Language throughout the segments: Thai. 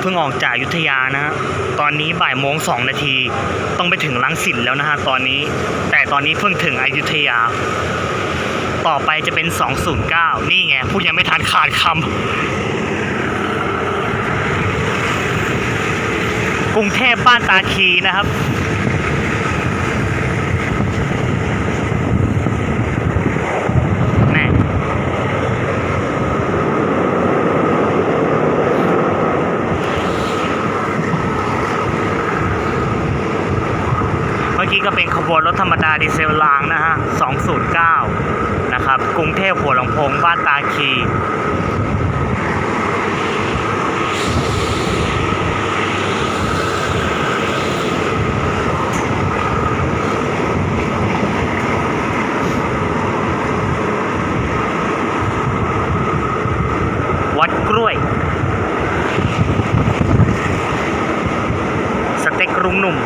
เพิ่งออกจากยุทธยานะฮะตอนนี้บ่ายโมงสองนาทีต้องไปถึงลังสิตแล้วนะฮะตอนนี้ แต่ตอนนี้เพิ่งถึงอยุธยา ต่อไปจะเป็น 209 นี่ไงพูดยังไม่ทันขาดคำกรุงเทพบ้านตาคีนะครับ เมื่อกี้ก็เป็นขบวนรถธรรมดาดีเซลรางนะฮะ 209 นะครับ กรุงเทพหัวลำโพงบ้านตาคีวัดกล้วย สเต็กรุงหนุ่ม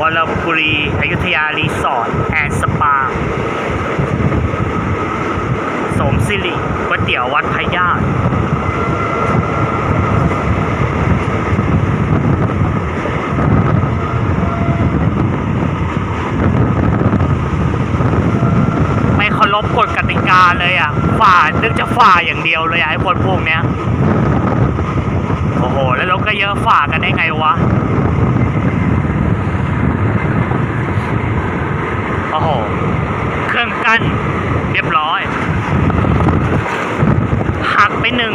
วรบุรีอยุธยารีสอร์ทแอนด์สปาสมสิริก๋วยเตี๋ยววัดพญาตไม่เคารพกฎกติกาเลยอะ ฝ่านึกจะฝ่าอย่างเดียวเลยอะไอ้คนพวกเนี้ย โอ้โห แล้วรถก็เยอะฝ่ากันได้ไงวะ รื่องกั้นเรียบร้อย หักไปหนึ่ง